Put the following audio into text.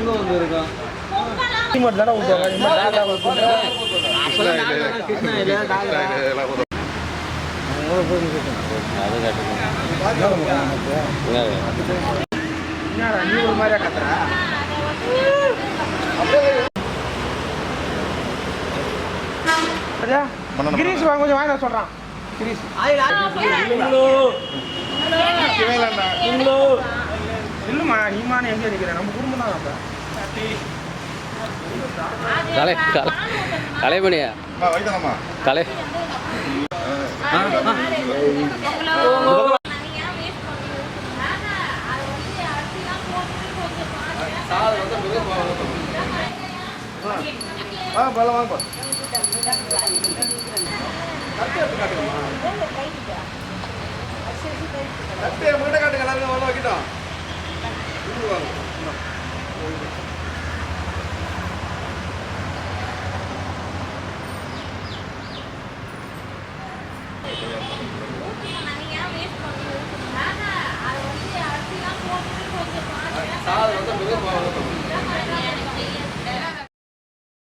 பொங்க வந்து இருக்கும் மட்டும் தானே நாங்க என்னடா நீ ஒரு மாதிரியா கத்துற கிரீஷ். வாங்க கொஞ்சம் வாங்க சொல்றான் கிரீஷ் இல்லைம்மா நீமான எங்கே நிற்கிற நம்ம குடும்பம் தான் அப்போ. கலை கலை கலைமணியா? வைத்தனம்மா. ஆ பல Thank you.